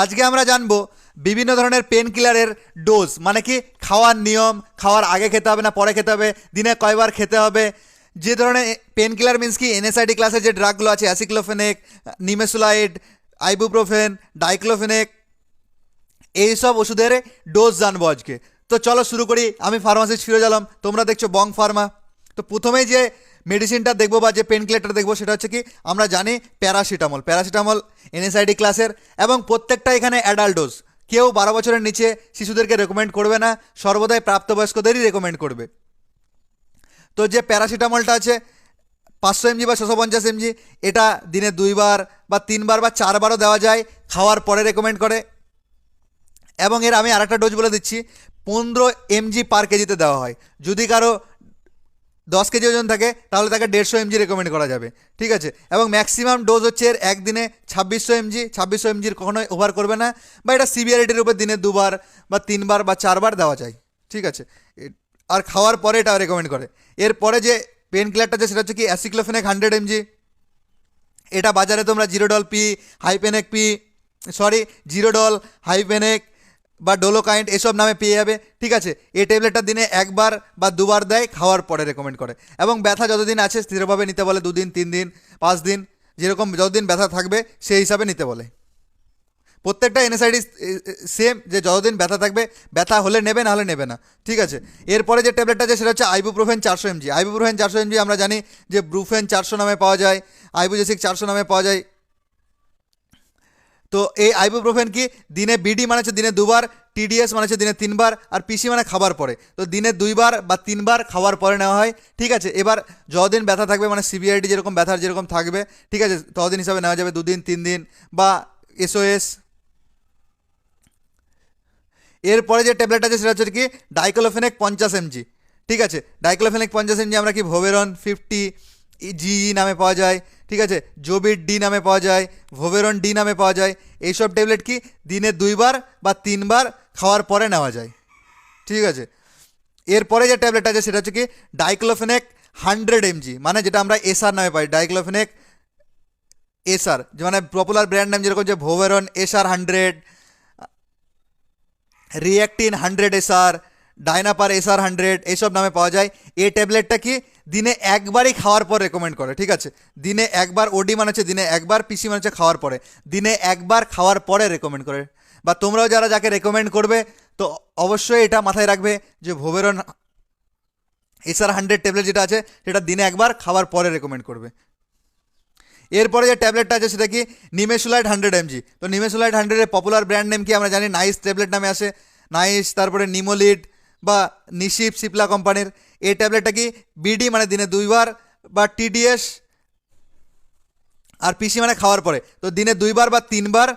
আজকে আমরা জানব বিভিন্ন ধরনের পেন কিলারের ডোজ মানে কি খাওয়ার নিয়ম, খাওয়ার আগে খেতে হবে না পরে খেতে হবে, দিনে কয়বার খেতে হবে, যে ধরনের পেন কিলার মিন্স কি এনএসআইডি ক্লাসের যে ড্রাগগুলো আছে অ্যাসিক্লোফেনেক নিমেসুলাইড আইবুপ্রোফেন ডাইক্লোফেনেক এইসব ওষুধের ডোজ জানব আজকে। তো চলো শুরু করি, আমি ফার্মাসিস্ট ফিরোজ আলম, তোমরা দেখছ বং ফার্মা তো প্রথমেই যে মেডিসিনটা দেখব বা যে পেন কিলারটা দেখব সেটা হচ্ছে কি, আমরা জানি প্যারাসিটামল। প্যারাসিটামল এনএসআইডি ক্লাসের এবং প্রত্যেকটা এখানে অ্যাডাল্ট ডোজ কেউ বারো বছরের নিচে শিশুদেরকে রেকমেন্ড করবে না, সর্বদাই প্রাপ্তবয়স্কদেরই রেকমেন্ড করবে। তো যে প্যারাসিটামলটা আছে, পাঁচশো এমজি বা ছশো পঞ্চাশ এমজি, এটা দিনে দুইবার বা তিনবার বা চারবারও দেওয়া যায়, খাওয়ার পরে রেকমেন্ড করে। এবং এর আমি আরেকটা ডোজ বলে দিচ্ছি, পনেরো এমজি পার কেজিতে দেওয়া হয়। যদি কারও দশ কেজি ওজন থাকে, তাহলে তাকে দেড়শো এমজি রেকমেন্ড করা যাবে। ঠিক আছে? এবং ম্যাক্সিমাম ডোজ হচ্ছে এর একদিনে ছাব্বিশশো এমজি ছাব্বিশশো এমজির কখনোই ওভার করবে না, বা এটা সিভিয়ারিটির উপর দিনে দুবার বা তিনবার বা চারবার দেওয়া যায়। ঠিক আছে? আর খাওয়ার পরে এটা রেকমেন্ড করে। এরপরে যে পেন কিলারটা আছে, সেটা হচ্ছে কি অ্যাসিক্লোফেনেক হান্ড্রেড এমজি এটা বাজারে তোমরা Zerodol P Hifenac P sorry Zerodol Hifenac বা ডোলোকাইন্ট এসব নামে পেয়ে যাবে। ঠিক আছে এই ট্যাবলেটটা দিনে একবার বা দুবার দেয়, খাওয়ার পরে রেকমেন্ড করে। এবং ব্যথা যতদিন আছে, স্থিরভাবে নিতে বলে দুদিন তিন দিন পাঁচ দিন যেরকম যতদিন ব্যথা থাকবে, সেই হিসাবে নিতে বলে। প্রত্যেকটা এনএসআইডি সেম যে যতদিন ব্যথা থাকবে, ব্যথা হলে নেবে, না হলে নেবে না। ঠিক আছে, এরপরে যে ট্যাবলেটটা আছে, সেটা হচ্ছে আইবুপ্রোফেন চারশো এমজি আইবুপ্রোফেন চারশো এমজি আমরা জানি যে ব্রুফেন চারশো নামে পাওয়া যায় আইবুজেসিক চারশো নামে পাওয়া যায় তো এই আইবুপ্রোফেন কি দিনে বিডি মানে হচ্ছে দিনে দুবার টিডিএস মানে হচ্ছে দিনে তিনবার, আর পিসি মানে খাবার পরে। তো দিনে দুইবার বা তিনবার খাওয়ার পরে নেওয়া হয়, ঠিক আছে? এবার যতদিন ব্যথা থাকবে মানে সিবিআইডি যেরকম ব্যথার যেরকম থাকবে, ঠিক আছে? ততদিন হিসাবে নেওয়া যাবে দুদিন তিন দিন বা এসওএস এরপরে যে ট্যাবলেট আছে, সেটা হচ্ছে কি ডাইক্লোফেনেক পঞ্চাশ এমজি, ঠিক আছে? ডাইক্লোফেনেক পঞ্চাশ এমজি আমরা কি ভোভেরন ফিফটি জি নামে পাওয়া যায়, ঠিক আছে? জোবির ডি নামে পাওয়া যায় ভোভেরন ডি নামে পাওয়া যায়, এইসব ট্যাবলেট কি দিনে দুইবার বা তিনবার খাওয়ার পরে নেওয়া যায়, ঠিক আছে? এরপরে যে ট্যাবলেট আছে সেটা হচ্ছে কি ডাইক্লোফেনেক হান্ড্রেড এমজি মানে যেটা আমরা এসআর নামে পাই, ডাইক্লোফেনেক এসআর মানে পপুলার ব্র্যান্ড নাম যেরকম যে Voveran SR hundred Reactin hundred SR Dynapar, SR hundred এইসব নামে পাওয়া যায়। এই ট্যাবলেটটা কি দিনে একবারই খাওয়ার পর রেকমেন্ড করে, ঠিক আছে? দিনে একবার ওডি মানে হচ্ছে দিনে একবার পিসি মানে হচ্ছে খাওয়ার পরে। দিনে একবার খাওয়ার পরে রেকমেন্ড করে। বা তোমরাও যারা যাকে রেকমেন্ড করবে, তো অবশ্যই এটা মাথায় রাখবে যে ভোবেরন এসআর হান্ড্রেড ট্যাবলেট যেটা আছে, সেটা দিনে একবার খাওয়ার পরে রেকমেন্ড করবে। এরপরে যে ট্যাবলেটটা আছে, সেটা কি? Nimesulide hundred MG. তো নিমেসুলাইট হান্ড্রেডের পপুলার ব্র্যান্ড নেম কি আমরা জানি? নাইস ট্যাবলেট নামে আসে। নাইস, তারপরে নিমোলিড বা নিশিপ সিপলা কোম্পানির। এই ট্যাবলেটটা কি বিডি মানে দিনে দুইবার বা টিডিএস আর পিসি মানে খাওয়ার পরে। তো দিনে দুইবার বা তিনবার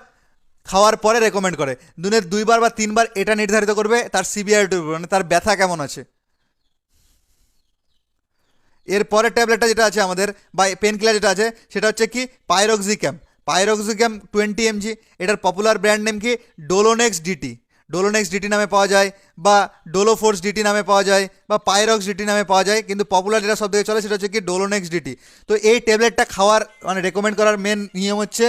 খাওয়ার পরে রেকমেন্ড করে। দিনের দুইবার বা তিনবার এটা নির্ধারিত করবে তার সিবিআইটির উপর মানে তার ব্যথা কেমন আছে। এর পরের ট্যাবলেটটা যেটা আছে আমাদের, বা পেন কিলার যেটা আছে, সেটা হচ্ছে কি পাইরক্সিক্যাম পাইরক্সিক্যাম টোয়েন্টি এমজি এটার পপুলার ব্র্যান্ড নেম কি? ডোলোনেক্স ডিটি ডোলোনেক্স ডিটি নামে পাওয়া যায় বা ডোলোফোর্স ডিটি নামে পাওয়া যায় বা পাইরক্স ডিটি নামে পাওয়া যায়, কিন্তু পপুলার যেটা সব থেকে চলে সেটা হচ্ছে কি ডোলোনেক্স ডিটি তো এই ট্যাবলেটটা খাওয়ার মানে রেকমেন্ড করার মেন নিয়ম হচ্ছে,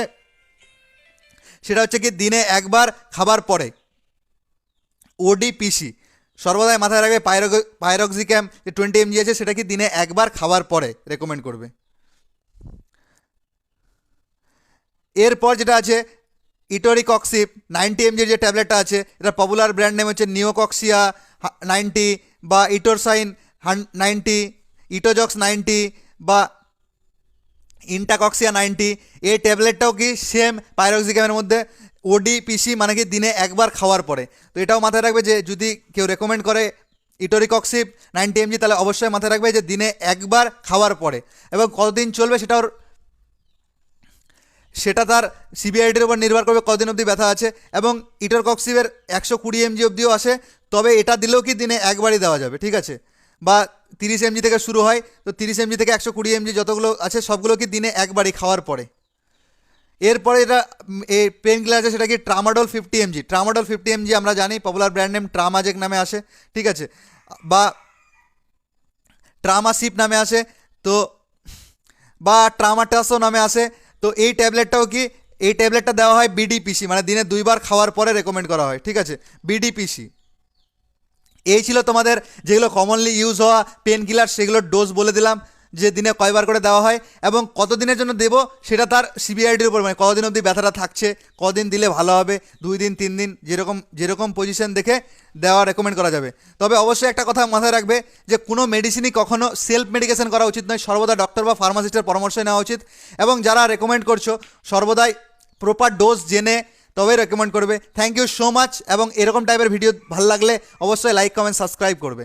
সেটা হচ্ছে কি দিনে একবার খাবার পরে। ওডিপিসি সর্বদাই মাথায় রাখবে পাইরক পাইরক্সিক্যাম যে টোয়েন্টি এমজি আছে, সেটা কি দিনে একবার খাবার পরে রেকমেন্ড করবে। এরপর যেটা আছে ইটোরিকক্সিপ নাইনটি এমজির যে ট্যাবলেটটা আছে, এটা পপুলার ব্র্যান্ড নেম হচ্ছে নিওকক্সিয়া নাইনটি বা ইটোরসাইন নাইনটি ইটোজক্স নাইনটি বা ইন্টাকক্সিয়া নাইনটি এই ট্যাবলেটটাও কি সেম পাইরক্সিক্যামের মধ্যে ওডি পিসি মানে কি দিনে একবার খাওয়ার পরে। তো এটাও মাথায় রাখবে যে যদি কেউ রেকমেন্ড করে ইটোরিকক্সিপ নাইনটি এমজি তাহলে অবশ্যই মাথায় রাখবে যে দিনে একবার খাওয়ার পরে। এবং কতদিন চলবে সেটা ওর সেটা তার সিবিআইডির উপর নির্ভর করবে কদিন অবধি ব্যথা আছে এবং ইটোরকক্সিপের একশো কুড়ি এমজি অবধিও আসে, তবে এটা দিলেও কি দিনে একবারই দেওয়া যাবে, ঠিক আছে? বা তিরিশ এমজি থেকে শুরু হয়, তো তিরিশ এমজি থেকে একশো কুড়ি এমজি যতগুলো আছে সবগুলো কি দিনে একবারই খাওয়ার পরে? এরপরে এটা, এই পেন কিলার আছে, সেটা কি tramadol fifty MG, tramadol fifty MG আমরা জানি, পপুলার ব্র্যান্ড নেম ট্রামাজেক নামে আসে, ঠিক আছে? বা ট্রামাসিপ নামে আসে, তো বা ট্রামাটাসও নামে আসে তো এই ট্যাবলেটটাও কি, এই ট্যাবলেটটা দেওয়া হয় বিডিপিসি মানে দিনে দুইবার খাওয়ার পরে রেকমেন্ড করা হয়, ঠিক আছে? বিডিপিসি এই ছিল তোমাদের যেগুলো কমনলি ইউজ হওয়া পেন কিলার সেগুলোর ডোজ বলে দিলাম। যে দিনে কয়বার করে দেওয়া হয় এবং কত দিনের জন্য দেবো সেটা তার সিবিআইডির উপর মানে কতদিন অবধি ব্যথাটা থাকছে, কদিন দিলে ভালো হবে, দুই দিন, তিন দিন, যেরকম যেরকম পজিশন দেখে দেওয়া রেকমেন্ড করা যাবে। তবে অবশ্যই একটা কথা মাথায় রাখবে যে কোনো মেডিসিনই কখনো সেলফ মেডিকেশন করা উচিত নয়, সর্বদা ডক্টর বা ফার্মাসিস্টের পরামর্শ নেওয়া উচিত এবং যারা রেকমেন্ড করছ, সর্বদাই প্রপার ডোজ জেনে তবেই রেকমেন্ড করবে। থ্যাংক ইউ সো মাচ এবং এরকম টাইপের ভিডিও ভালো লাগলে অবশ্যই লাইক কমেন্ট সাবস্ক্রাইব করবে।